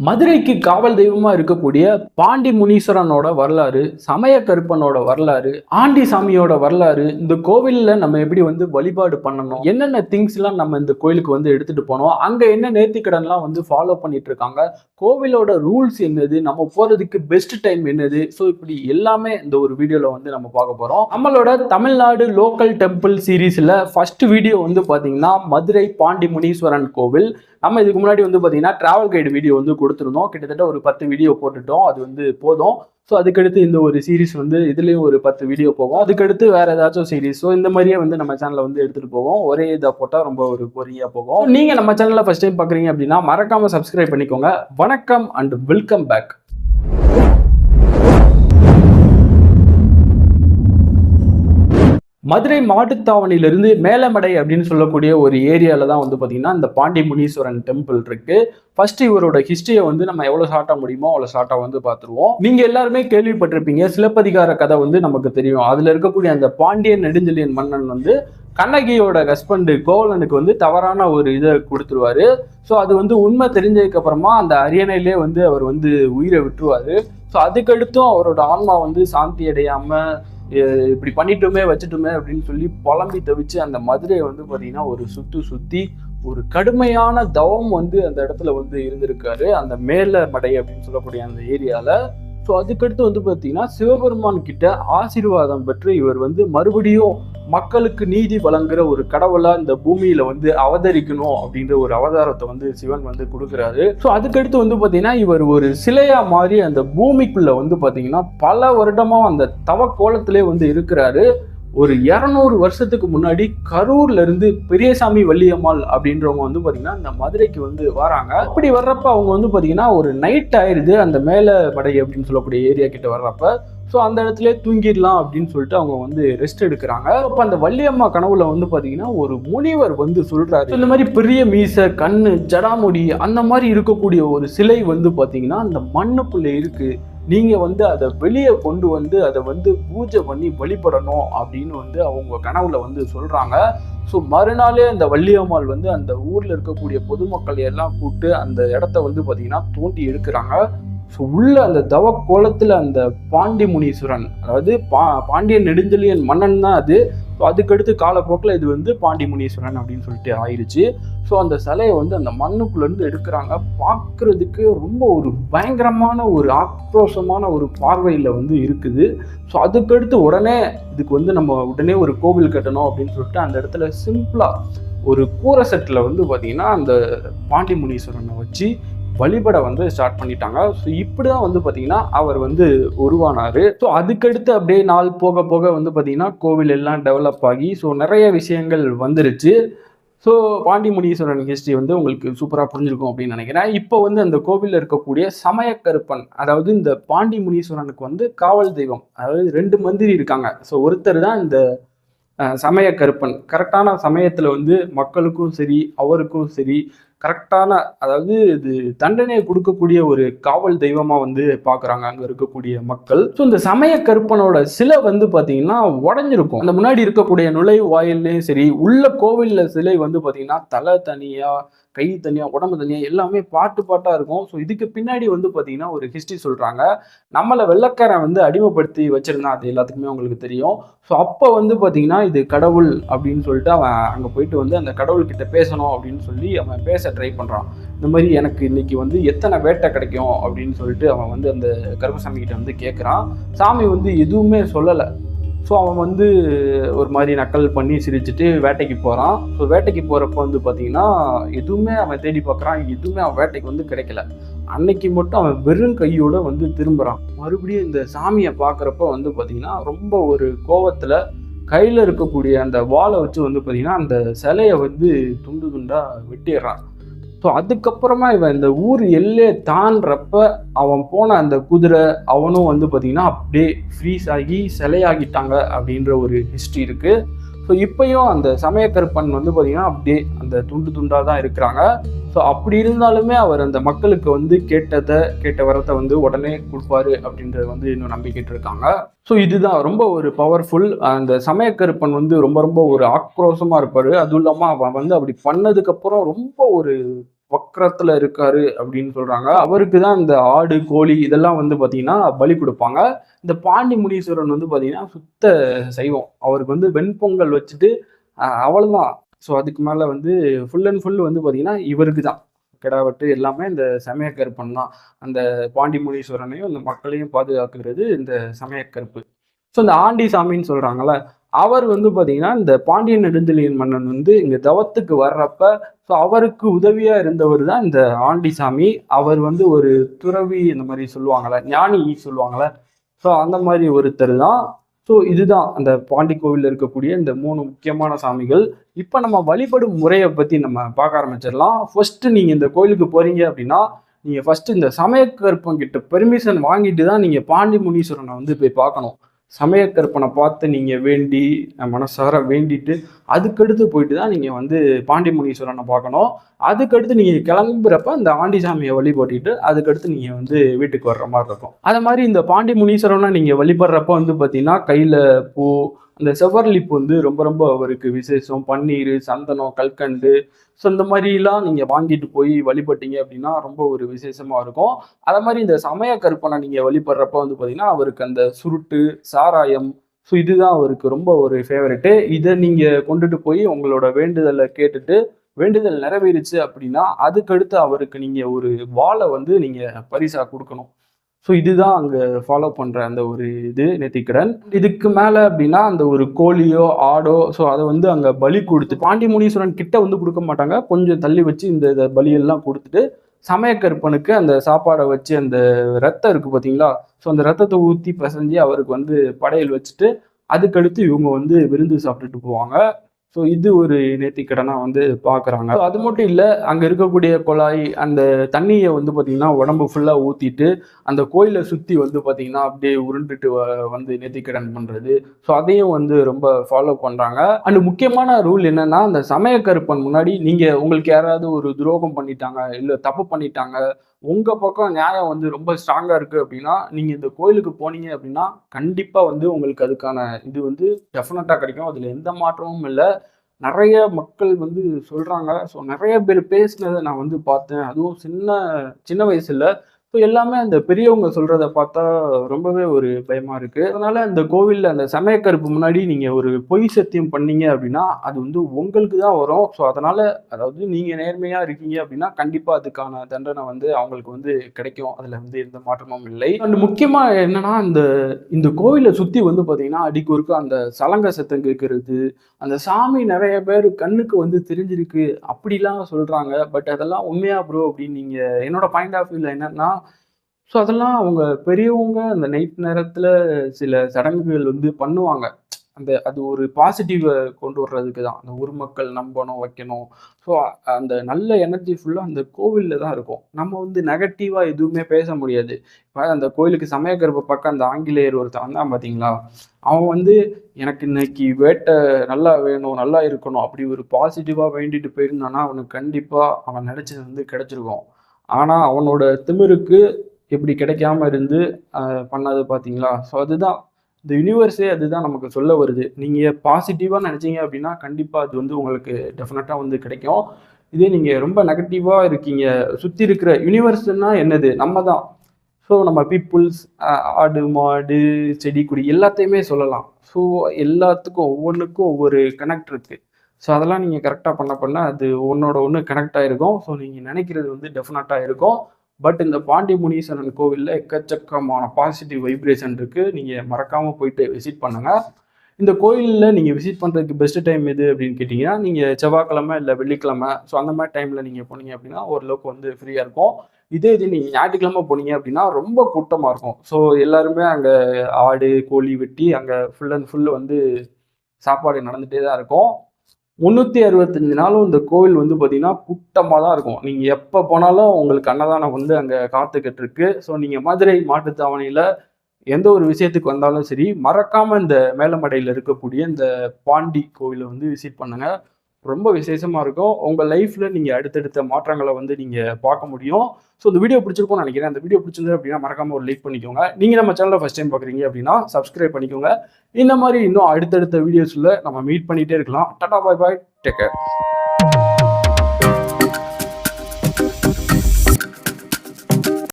மதுரைக்கு காவல் தெய்வமாக இருக்கக்கூடிய பாண்டி முனீஸ்வரனோட வரலாறு சமய கருப்பனோட வரலாறு ஆண்டி சாமியோட வரலாறு இந்த கோவிலில் நம்ம எப்படி வந்து வழிபாடு பண்ணணும் என்னென்ன திங்ஸ்லாம் நம்ம இந்த கோயிலுக்கு வந்து எடுத்துகிட்டு போனோம் அங்கே என்ன நேர்த்திக்கடன்லாம் வந்து ஃபாலோ பண்ணிட்டு இருக்காங்க கோவிலோட ரூல்ஸ் என்னது நம்ம போகிறதுக்கு பெஸ்ட் டைம் என்னது ஸோ இப்படி எல்லாமே இந்த ஒரு வீடியோவில் வந்து நம்ம பார்க்க போகிறோம் நம்மளோட தமிழ்நாடு லோக்கல் டெம்பிள் சீரீஸில் ஃபர்ஸ்ட் வீடியோ வந்து பார்த்தீங்கன்னா மதுரை பாண்டி முனீஸ்வரன் கோவில். நம்ம இதுக்கு முன்னாடி வந்து பார்த்தீங்கன்னா ட்ராவல் கைடு வீடியோ வந்து கொடுத்துருந்தோம். கிட்டத்தட்ட ஒரு பத்து வீடியோ போட்டுட்டோம். அது வந்து போதும். ஸோ அதுக்கடுத்து இந்த ஒரு சீரிஸ் வந்து இதுலேயும் ஒரு பத்து வீடியோ போகும். அதுக்கடுத்து வேற ஏதாச்சும் சீரிஸ் ஸோ இந்த மாதிரியே வந்து நம்ம சேனலை வந்து எடுத்துகிட்டு போவோம். ஒரே இதாக போட்டால் ரொம்ப ஒரு பொறியாக போகும். நீங்கள் நம்ம சேனலில் ஃபஸ்ட் டைம் பார்க்குறீங்க அப்படின்னா மறக்காமல் சப்ஸ்கிரைப் பண்ணிக்கோங்க. வணக்கம் அண்ட் வெல்கம் பேக் மதுரை மாட்டுத்தாவணியிலிருந்து மேலமடை அப்படின்னு சொல்லக்கூடிய ஒரு ஏரியாவில் தான் வந்து பார்த்தீங்கன்னா இந்த பாண்டி முனீஸ்வரன் டெம்பிள் இருக்கு. ஃபர்ஸ்ட் இவரோட ஹிஸ்டரியை வந்து நம்ம எவ்வளோ ஷார்ட்டாக முடியுமோ அவ்வளோ ஷார்ட்டாக வந்து பார்த்துருவோம் நீங்க எல்லாருமே கேள்விப்பட்டிருப்பீங்க சிலப்பதிகார கதை வந்து நமக்கு தெரியும். அதுல இருக்கக்கூடிய அந்த பாண்டியன் நெடுஞ்செழியன் மன்னன் வந்து கண்ணகியோட ஹஸ்பண்டு கோவலனுக்கு வந்து தவறான ஒரு இதை கொடுத்துருவாரு. ஸோ அது வந்து உண்மை தெரிஞ்சதுக்கு அப்புறமா அந்த அரியணையிலே வந்து அவர் வந்து உயிரை விட்டுருவாரு. ஸோ அதுக்கடுத்தும் அவரோட ஆன்மா வந்து சாந்தி அடையாம இப்படி பண்ணிட்டோமே வச்சுட்டோமே அப்படின்னு சொல்லி புலம்பி தவிச்சு அந்த மதுரையை வந்து பார்த்தீங்கன்னா ஒரு சுத்து சுற்றி ஒரு கடுமையான தவம் வந்து அந்த இடத்துல வந்து இருந்திருக்காரு. அந்த மேல மடை அப்படின்னு சொல்லக்கூடிய அந்த ஏரியால. ஸோ அதுக்கடுத்து வந்து பார்த்தீங்கன்னா சிவபெருமான் கிட்ட ஆசீர்வாதம் பெற்று இவர் வந்து மறுபடியும் மக்களுக்கு நீதி வழங்குற ஒரு கடவுளா இந்த பூமியில வந்து அவதரிக்கணும் அப்படின்ற ஒரு அவதாரத்தை வந்து சிவன் வந்து கொடுக்குறாரு. ஸோ அதுக்கடுத்து வந்து பார்த்தீங்கன்னா இவர் ஒரு சிலையா மாறி அந்த பூமிக்குள்ள வந்து பார்த்தீங்கன்னா பல வருடமா அந்த தவ கோலத்திலே வந்து இருக்கிறாரு. ஒரு இரநூறு வருஷத்துக்கு முன்னாடி கரூர்ல இருந்து பெரியசாமி வள்ளியம்மாள் அப்படின்றவங்க வந்து பாத்தீங்கன்னா இந்த மதுரைக்கு வந்து வராங்க. அப்படி வர்றப்ப அவங்க வந்து பாத்தீங்கன்னா ஒரு நைட் ஆயிருது. அந்த மேல படை அப்படின்னு சொல்லக்கூடிய ஏரியா கிட்ட வர்றப்ப ஸோ அந்த இடத்துல தூங்கிடலாம் அப்படின்னு சொல்லிட்டு அவங்க வந்து ரெஸ்ட் எடுக்கிறாங்க. அப்போ அந்த வள்ளியம்மா கனவுல வந்து பார்த்தீங்கன்னா ஒரு முனிவர் வந்து சொல்றாரு. இந்த மாதிரி பெரிய மீசை கண்ணு ஜடாமுடி அந்த மாதிரி இருக்கக்கூடிய ஒரு சிலை வந்து பார்த்தீங்கன்னா அந்த மண்ணுக்குள்ளே இருக்கு. நீங்க வந்து அதை வெளியே கொண்டு வந்து அதை வந்து பூஜை பண்ணி வழிபடணும் அப்படின்னு வந்து அவங்க கனவுல வந்து சொல்றாங்க. ஸோ மறுநாளே அந்த வள்ளியம்மாள் வந்து அந்த ஊர்ல இருக்கக்கூடிய பொதுமக்களை எல்லாம் கூப்பிட்டு அந்த இடத்த வந்து பார்த்தீங்கன்னா தோண்டி எடுக்கிறாங்க. ஸோ உள்ள அந்த தவ கோலத்தில் அந்த பாண்டி முனீஸ்வரன் அதாவது பா பாண்டியன் நெடுஞ்செழியன் மன்னன் தான் அது. ஸோ அதுக்கடுத்து காலப்போக்கில் இது வந்து பாண்டி முனீஸ்வரன் அப்படின்னு சொல்லிட்டு ஆயிடுச்சு ஸோ அந்த சிலையை வந்து அந்த மண்ணுக்குள்ளேருந்து எடுக்கிறாங்க. பார்க்குறதுக்கு ரொம்ப ஒரு பயங்கரமான ஒரு ஆக்ரோஷமான ஒரு பார்வையில் வந்து இருக்குது. ஸோ அதுக்கடுத்து உடனே இதுக்கு வந்து நம்ம உடனே ஒரு கோவில் கட்டணும் அப்படின்னு சொல்லிட்டு அந்த இடத்துல சிம்பிளாக ஒரு கூரை செட்டில் வந்து பார்த்திங்கன்னா அந்த பாண்டி முனீஸ்வரனை வச்சு வழிபட வந்து ஸ்டார்ட் பண்ணிட்டாங்க. ஸோ இப்படி தான் வந்து பார்த்தீங்கன்னா அவர் வந்து உருவானார். ஸோ அதுக்கடுத்து அப்படியே நாள் போக போக வந்து பார்த்தீங்கன்னா கோவில் எல்லாம் டெவலப் ஆகி ஸோ நிறைய விஷயங்கள் வந்துருச்சு. ஸோ பாண்டி முனீஸ்வரன் ஹிஸ்ட்ரி வந்து உங்களுக்கு சூப்பராக புரிஞ்சிருக்கும் அப்படின்னு நினைக்கிறேன். இப்போ வந்து அந்த கோவிலில் இருக்கக்கூடிய சமயக்கருப்பன் அதாவது இந்த பாண்டிமுனீஸ்வரனுக்கு வந்து காவல் தெய்வம் அதாவது ரெண்டு மந்திரி இருக்காங்க. ஸோ ஒருத்தர் தான் இந்த அஹ், சமயக்கருப்பன். கரெக்டான சமயத்தில் வந்து மக்களுக்கும் சரி அவருக்கும் சரி கரெக்டான அதாவது இது தண்டனையை கொடுக்கக்கூடிய ஒரு காவல் தெய்வமாக வந்து பார்க்குறாங்க அங்கே இருக்கக்கூடிய மக்கள். ஸோ இந்த சமய கருப்பனோட சிலை வந்து பார்த்தீங்கன்னா உடஞ்சிருக்கும். அந்த முன்னாடி இருக்கக்கூடிய நுழைவு வாயில்லையும் சரி உள்ள கோவிலில் சிலை வந்து பார்த்தீங்கன்னா தலை தனியாக கை தனியாக உடம்பு தனியாக எல்லாமே பாட்டு பாட்டாக இருக்கும். ஸோ இதுக்கு பின்னாடி வந்து பார்த்தீங்கன்னா ஒரு ஹிஸ்ட்ரி சொல்கிறாங்க நம்மளை வெள்ளக்காரன் வந்து அடிமைப்படுத்தி வச்சிருந்தான். அது எல்லாத்துக்குமே உங்களுக்கு தெரியும். ஸோ அப்போ வந்து பார்த்தீங்கன்னா இது கடவுள் அப்படின்னு சொல்லிட்டு அவன் அங்கே போயிட்டு வந்து அந்த கடவுள்கிட்ட பேசணும் அப்படின்னு சொல்லி அவன் பேச ட்ரை பண்ணுறான் இந்த மாதிரி எனக்கு இன்னைக்கு வந்து எத்தனை வேட்டை கிடைக்கும் அப்படின்னு சொல்லிட்டு அவன் வந்து அந்த கருப்பசாமி கிட்ட வந்து கேட்குறான் சாமி வந்து எதுவுமே சொல்லலை. ஸோ அவன் வந்து ஒரு மாதிரி நக்கல் பண்ணி சிரிச்சுட்டு வேட்டைக்கு போகிறான் ஸோ வேட்டைக்கு போகிறப்ப வந்து பார்த்தீங்கன்னா எதுவுமே அவன் தேடி பார்க்குறான் எதுவுமே அவன் வேட்டைக்கு வந்து கிடைக்கல. அன்னைக்கு மட்டும் அவன் வெறும் கையோடு வந்து திரும்புகிறான் மறுபடியும் இந்த சாமியை பார்க்குறப்ப வந்து பார்த்திங்கன்னா ரொம்ப ஒரு கோவத்தில் கையில் இருக்கக்கூடிய அந்த வாளை வச்சு வந்து பார்த்திங்கன்னா அந்த சிலையை வந்து துண்டு துண்டாக வெட்டிடுறான். ஸோ அதுக்கப்புறமா இவன் இந்த ஊர் எல்லே தாண்டப்ப அவன் போன அந்த குதிரை அவனும் வந்து பார்த்தீங்கன்னா அப்படியே ஃப்ரீஸ் ஆகி சிலையாகிட்டாங்க அப்படின்ற ஒரு ஹிஸ்ட்ரி இருக்குது ஸோ இப்பையும் அந்த சமயக்கருப்பன் வந்து பார்த்திங்கன்னா அப்படியே அந்த துண்டு துண்டாக தான் இருக்கிறாங்க. ஸோ அப்படி இருந்தாலுமே அவர் அந்த மக்களுக்கு வந்து கேட்டதை கேட்ட வரத்தை வந்து உடனே கொடுப்பாரு அப்படின்றது வந்து இன்னும் நம்பிக்கிட்டு இருக்காங்க. ஸோ இதுதான் ரொம்ப ஒரு பவர்ஃபுல் அந்த சமயக்கருப்பன் வந்து ரொம்ப ரொம்ப ஒரு ஆக்ரோஷமாக இருப்பார். அதுவும் இல்லாமல் அவன் வந்து அப்படி பண்ணதுக்கப்புறம் ரொம்ப ஒரு வக்கரத்தில் இருக்காரு அப்படின்னு சொல்கிறாங்க அவருக்கு தான் இந்த ஆடு கோழி இதெல்லாம் வந்து பார்த்தீங்கன்னா பலி கொடுப்பாங்க. இந்த பாண்டி முனீஸ்வரன் வந்து பார்த்தீங்கன்னா சுத்த சைவம். அவருக்கு வந்து வெண்பொங்கல் வச்சுட்டு அவ்வளோதான் ஸோ அதுக்கு மேலே வந்து ஃபுல் அண்ட் ஃபுல் வந்து பார்த்திங்கன்னா இவருக்கு தான் கிடாவட்டு எல்லாமே இந்த சமயக்கருப்பன் தான். அந்த பாண்டி முனீஸ்வரனையும் இந்த மக்களையும் பாதுகாக்கிறது இந்த சமயக்கருப்பு. ஸோ இந்த ஆண்டி சாமின்னு சொல்கிறாங்கல்ல அவர் வந்து பார்த்தீங்கன்னா இந்த பாண்டியன் நெடுஞ்செழியன் மன்னன் வந்து இங்கே தவத்துக்கு வர்றப்ப ஸோ அவருக்கு உதவியாக இருந்தவர் தான் இந்த ஆண்டிசாமி. அவர் வந்து ஒரு துறவி இந்த மாதிரி சொல்லுவாங்கல்ல ஞானி சொல்லுவாங்கள்ல ஸோ அந்த மாதிரி ஒருத்தர் தான். ஸோ இதுதான் அந்த பாண்டி கோவிலில் இருக்கக்கூடிய இந்த மூணு முக்கியமான சாமிகள். இப்போ நம்ம வழிபடும் முறையை பற்றி நம்ம பார்க்க ஆரம்பிச்சிடலாம். ஃபர்ஸ்ட் நீங்கள் இந்த கோயிலுக்கு போகிறீங்க அப்படின்னா நீங்கள் ஃபர்ஸ்ட் இந்த சமயக்கற்பங்கிட்ட கிட்ட பெர்மிஷன் வாங்கிட்டு தான் நீங்கள் பாண்டி முனீஸ்வரனை வந்து போய் பார்க்கணும். சமயக்கருப்பனை பார்த்து நீங்கள் வேண்டி மனசார வேண்டிட்டு அதுக்கடுத்து போயிட்டு தான் நீங்கள் வந்து பாண்டி முனீஸ்வரனை பார்க்கணும். அதுக்கடுத்து நீங்கள் கிளம்புறப்ப இந்த ஆண்டிசாமியை வழிபட்டுட்டு அதுக்கடுத்து நீங்கள் வந்து வீட்டுக்கு வர்ற மாதிரி இருக்கும். அதை மாதிரி இந்த பாண்டி முனீஸ்வரனை நீங்கள் வழிபடுறப்ப வந்து பார்த்தீங்கன்னா கையில் பூ அந்த செவ்வரளிப்பு வந்து ரொம்ப ரொம்ப அவருக்கு விசேஷம். பன்னீர் சந்தனம் கல்கண்டு. ஸோ இந்த மாதிரிலாம் நீங்கள் வாங்கிட்டு போய் வழிபட்டீங்க அப்படின்னா ரொம்ப ஒரு விசேஷமாக இருக்கும். அதே மாதிரி இந்த சமய கற்பனை நீங்கள் வழிபடுறப்ப வந்து பார்த்தீங்கன்னா அவருக்கு அந்த சுருட்டு சாராயம் ஸோ இதுதான் அவருக்கு ரொம்ப ஒரு ஃபேவரெட்டு இதை நீங்கள் கொண்டுட்டு போய் உங்களோட வேண்டுதலை கேட்டுட்டு வேண்டுதல் நிறைவேறிச்சு அப்படின்னா அதுக்கடுத்து அவருக்கு நீங்கள் ஒரு வாழை வந்து நீங்கள் பரிசாக கொடுக்கணும். ஸோ இதுதான் அங்கே ஃபாலோ பண்ணுற அந்த ஒரு இது நெத்திக்கடன். இதுக்கு மேலே அப்படின்னா அந்த ஒரு கோழியோ ஆடோ ஸோ அதை வந்து அங்கே பலி கொடுத்து பாண்டி முனீஸ்வரன் கிட்ட வந்து கொடுக்க மாட்டாங்க. கொஞ்சம் தள்ளி வச்சு இந்த இதை பலியெல்லாம் கொடுத்துட்டு சமயக்கற்பனுக்கு அந்த சாப்பாடை வச்சு அந்த ரத்தம் இருக்குது பார்த்தீங்களா ஸோ அந்த ரத்தத்தை ஊற்றி பிசைஞ்சு அவருக்கு வந்து படையல் வச்சுட்டு அதுக்கடுத்து இவங்க வந்து விருந்து சாப்பிட்டுட்டு போவாங்க. ஸோ இது ஒரு நேர்த்திக்கடனாக வந்து பார்க்குறாங்க அது மட்டும் இல்லை அங்கே இருக்கக்கூடிய குழாய் அந்த தண்ணியை வந்து பார்த்திங்கன்னா உடம்பு ஃபுல்லாக ஊற்றிட்டு அந்த கோயிலை சுற்றி வந்து பார்த்திங்கன்னா அப்படியே உருண்டுட்டு வ- வந்து நேர்த்திக்கடன் பண்ணுறது ஸோ அதையும் வந்து ரொம்ப ஃபாலோ பண்ணுறாங்க அண்ட் முக்கியமான ரூல் என்னென்னா அந்த சமயக்கருப்பன் முன்னாடி நீங்கள் உங்களுக்கு யாராவது ஒரு துரோகம் பண்ணிட்டாங்க இல்லை தப்பு பண்ணிட்டாங்க உங்கள் பக்கம் நியாயம் வந்து ரொம்ப ஸ்ட்ராங்காக இருக்குது அப்படின்னா நீங்கள் இந்த கோயிலுக்கு போனீங்க அப்படின்னா கண்டிப்பாக வந்து உங்களுக்கு அதுக்கான இது வந்து டெஃபினட்டாக கிடைக்கும். அதில் எந்த மாற்றமும் இல்லை. நிறைய மக்கள் வந்து சொல்கிறாங்க ஸோ நிறைய பேர் பேசினதை நான் வந்து பார்த்தேன். அதுவும் சின்ன சின்ன வயசில் ஸோ எல்லாமே அந்த பெரியவங்க சொல்கிறத பார்த்தா ரொம்பவே ஒரு பயமாக இருக்குது அதனால் அந்த கோவிலில் அந்த சமயக்கருப்பு முன்னாடி நீங்கள் ஒரு பொய் சத்தியம் பண்ணீங்க அப்படின்னா அது வந்து உங்களுக்கு தான் வரும். ஸோ அதனால் அதாவது நீங்கள் நேர்மையாக இருக்கீங்க அப்படின்னா கண்டிப்பாக அதுக்கான தண்டனை வந்து அவங்களுக்கு வந்து கிடைக்கும். அதில் வந்து எந்த மாற்றமும் இல்லை. அண்ட் முக்கியமாக என்னன்னா அந்த இந்த கோவிலை சுற்றி வந்து பார்த்தீங்கன்னா அடிக்கொருக்க அந்த சலங்க சத்தம் கேட்கறது அந்த சாமி நிறைய பேர் கண்ணுக்கு வந்து தெரிஞ்சிருக்கு அப்படிலாம் சொல்கிறாங்க பட் அதெல்லாம் உண்மையா ப்ரோ அப்படின்னு நீங்கள் என்னோட பாயிண்ட் ஆஃப் வியூவில் என்னன்னா ஸோ அதெல்லாம் அவங்க பெரியவங்க அந்த நைட் நேரத்தில் சில சடங்குகள் வந்து பண்ணுவாங்க. அந்த அது ஒரு பாசிட்டிவை கொண்டு வர்றதுக்கு தான். அந்த ஊர் மக்கள் நம்பணும் வைக்கணும். ஸோ அந்த நல்ல எனர்ஜி ஃபுல்லாக அந்த கோவிலில் தான் இருக்கும். நம்ம வந்து நெகட்டிவாக எதுவுமே பேச முடியாது. இப்போ அந்த கோயிலுக்கு சமயக்கருப்பை பக்கம் அந்த ஆங்கிலேயர் ஒருத்தன் வந்தான் பார்த்தீங்களா அவன் வந்து எனக்கு இன்னைக்கு வேட்டை நல்லா வேணும் நல்லா இருக்கணும். அப்படி ஒரு பாசிட்டிவாக வேண்டிட்டு போயிருந்தானா அவனுக்கு கண்டிப்பாக அவன் நினச்சது வந்து கிடச்சிருக்கும். ஆனால் அவனோட திமிருக்கு இப்படி கிடைக்காம இருந்து பண்ணாது பார்த்தீங்களா ஸோ அதுதான். இந்த யூனிவர்ஸே அதுதான் நமக்கு சொல்ல வருது. நீங்கள் பாசிட்டிவாக நினச்சிங்க அப்படின்னா கண்டிப்பாக அது வந்து உங்களுக்கு டெஃபினட்டாக வந்து கிடைக்கும். இதே நீங்கள் ரொம்ப நெகட்டிவாக இருக்கீங்க. சுற்றி இருக்கிற யூனிவர்ஸ்னால் என்னது? நம்ம தான் ஸோ நம்ம பீப்புள்ஸ் ஆடு மாடு செடி கொடி எல்லாத்தையுமே சொல்லலாம். ஸோ எல்லாத்துக்கும் ஒவ்வொன்றுக்கும் ஒவ்வொரு கனெக்ட் இருக்குது ஸோ அதெல்லாம் நீங்கள் கரெக்டாக பண்ண பண்ண அது ஒன்றோட ஒன்று கனெக்ட் ஆகிருக்கும் ஸோ நீங்கள் நினைக்கிறது வந்து டெஃபினட்டாக இருக்கும். பட் இந்த பாண்டி முனீஸ்வரன் கோவிலில் எக்கச்சக்கமான பாசிட்டிவ் வைப்ரேஷன் இருக்குது நீங்கள் மறக்காமல் போயிட்டு விசிட் பண்ணுங்கள் இந்த கோயிலில் நீங்கள் விசிட் பண்ணுறதுக்கு பெஸ்ட்டு டைம் எது அப்படின்னு கேட்டிங்கன்னா நீங்கள் செவ்வாய்க்கிழமை இல்லை வெள்ளிக்கிழமை ஸோ அந்த மாதிரி டைமில் நீங்கள் போனீங்க அப்படின்னா ஓரளவுக்கு வந்து ஃப்ரீயாக இருக்கும். இதே இது நீங்கள் ஞாயிற்றுக்கிழமை போனீங்க அப்படின்னா ரொம்ப கூட்டமாக இருக்கும். ஸோ எல்லாருமே அங்கே ஆடு கோழி வெட்டி அங்கே ஃபுல் அண்ட் ஃபுல் வந்து சாப்பாடு நடந்துகிட்டே தான் இருக்கும். முந்நூற்றி அறுபத்தஞ்சு நாளும் இந்த கோவில் வந்து பார்த்தீங்கன்னா கூட்டமாக தான் இருக்கும். நீங்கள் எப்போ போனாலும் உங்களுக்கு அன்னதானம் வந்து அங்கே காத்துக்கிட்டு இருக்கு ஸோ நீங்கள் மதுரை மாட்டுத்தாவணியில் எந்த ஒரு விஷயத்துக்கு வந்தாலும் சரி மறக்காமல் இந்த மேலமடையில் இருக்கக்கூடிய இந்த பாண்டி கோவிலை வந்து விசிட் பண்ணுங்கள் ரொம்ப விசேஷமாக இருக்கும். உங்கள் லைஃப்பில் நீங்கள் அடுத்தடுத்த மாற்றங்களை வந்து நீங்கள் பார்க்க முடியும். ஸோ இந்த வீடியோ பிடிச்சிருக்கும்னு நினைக்கிறேன். அந்த வீடியோ பிடிச்சிருந்தது அப்படின்னா மறக்காமல் ஒரு லைக் பண்ணிக்கோங்க. நீங்கள் நம்ம சேனலில் ஃபஸ்ட் டைம் பார்க்குறீங்க அப்படின்னா சப்ஸ்கிரைப் பண்ணிக்கோங்க. இந்த மாதிரி இன்னும் அடுத்தடுத்த வீடியோஸில் நம்ம மீட் பண்ணிகிட்டே இருக்கலாம். Tata bye bye take care